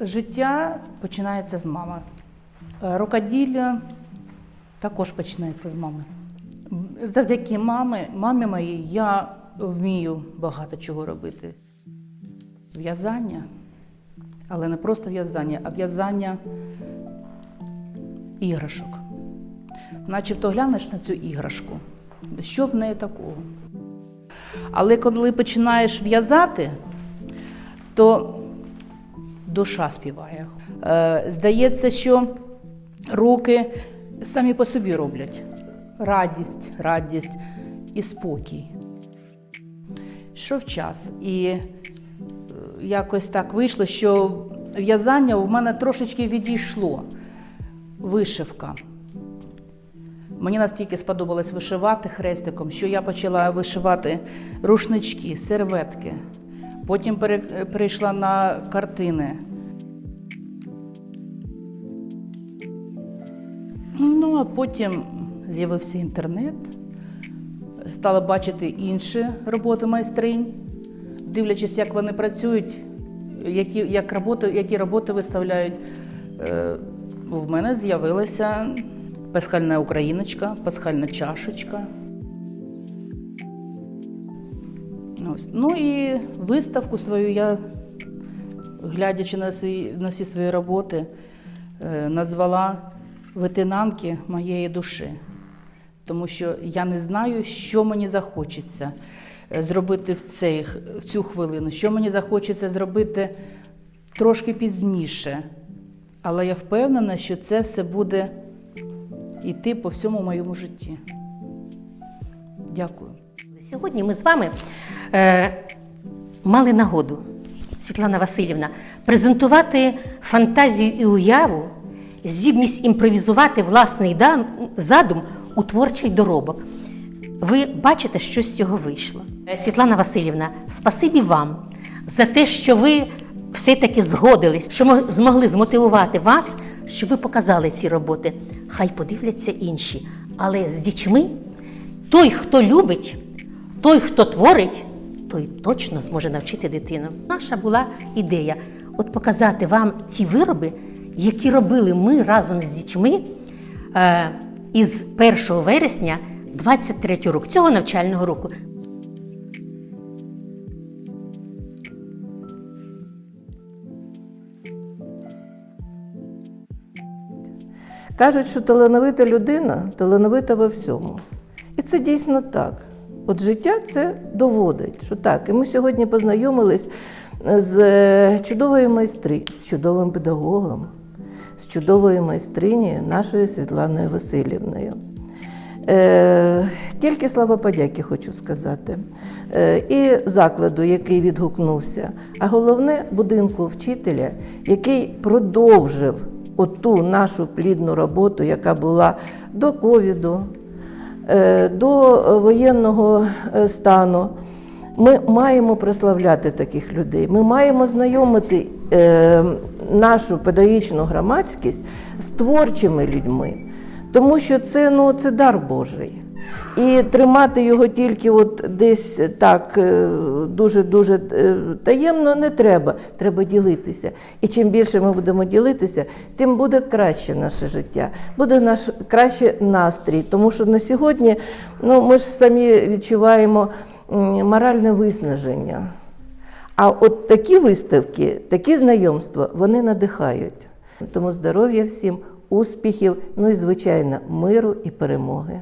Життя починається з мами. Е, Рукоділля також починається з мами. Завдяки мамі, мамі моїй я вмію багато чого робити. В'язання, але не просто в'язання, а в'язання іграшок. Начебто глянеш на цю іграшку, що в неї такого? Але коли починаєш в'язати, то душа співає. Е, здається, що руки самі по собі роблять радість, радість і спокій. Йшов час, і е, якось так вийшло, що в'язання у мене трошечки відійшло. Вишивка. Мені настільки сподобалось вишивати хрестиком, що я почала вишивати рушнички, серветки. Потім перейшла на картини. Ну, а потім з'явився інтернет, стала бачити інші роботи майстринь, дивлячись, як вони працюють, які, як роботи, які роботи виставляють. Е, в мене з'явилася пасхальна україночка, пасхальна чашечка. Ось. Ну і виставку свою я, глядячи на, свої, на всі свої роботи, е, назвала Ветенанки моєї душі. Тому що я не знаю, що мені захочеться е, зробити в, цей, в цю хвилину, що мені захочеться зробити трошки пізніше. Але я впевнена, що це все буде йти по всьому моєму житті. Дякую. Сьогодні ми з вами е, мали нагоду, Світлана Васильівна, презентувати фантазію і уяву, здібність імпровізувати власний задум у творчий доробок. Ви бачите, що з цього вийшло. Е, Світлана Васильівна, спасибі вам за те, що ви все-таки згодились, що мо- змогли змотивувати вас, щоб ви показали ці роботи. Хай подивляться інші. Але з дітьми той, хто любить, той, хто творить, той точно зможе навчити дитину. Наша була ідея от показати вам ті вироби, які робили ми разом з дітьми е, із 1 вересня 23 року, цього навчального року. Кажуть, що талановита людина талановита во всьому. І це дійсно так. От життя це доводить, що так. І ми сьогодні познайомились з е, чудовою майстри, з чудовим педагогом, з чудовою майстрині нашою Світланою Васильівною. Е, тільки слава подяки хочу сказати. Е, і закладу, який відгукнувся, а головне будинку вчителя, який продовжив оту нашу плідну роботу, яка була до ковіду, е, до воєнного е, стану. Ми маємо прославляти таких людей. Ми маємо знайомити е, нашу педагогічну громадськість з творчими людьми, тому що це, ну, це дар Божий. І тримати його тільки от десь так дуже-дуже таємно не треба. Треба ділитися. І чим більше ми будемо ділитися, тим буде краще наше життя, буде наш краще настрій. Тому що на сьогодні ну, ми ж самі відчуваємо моральне виснаження. А от такі виставки, такі знайомства, вони надихають. Тому здоров'я всім, успіхів, ну і звичайно, миру і перемоги.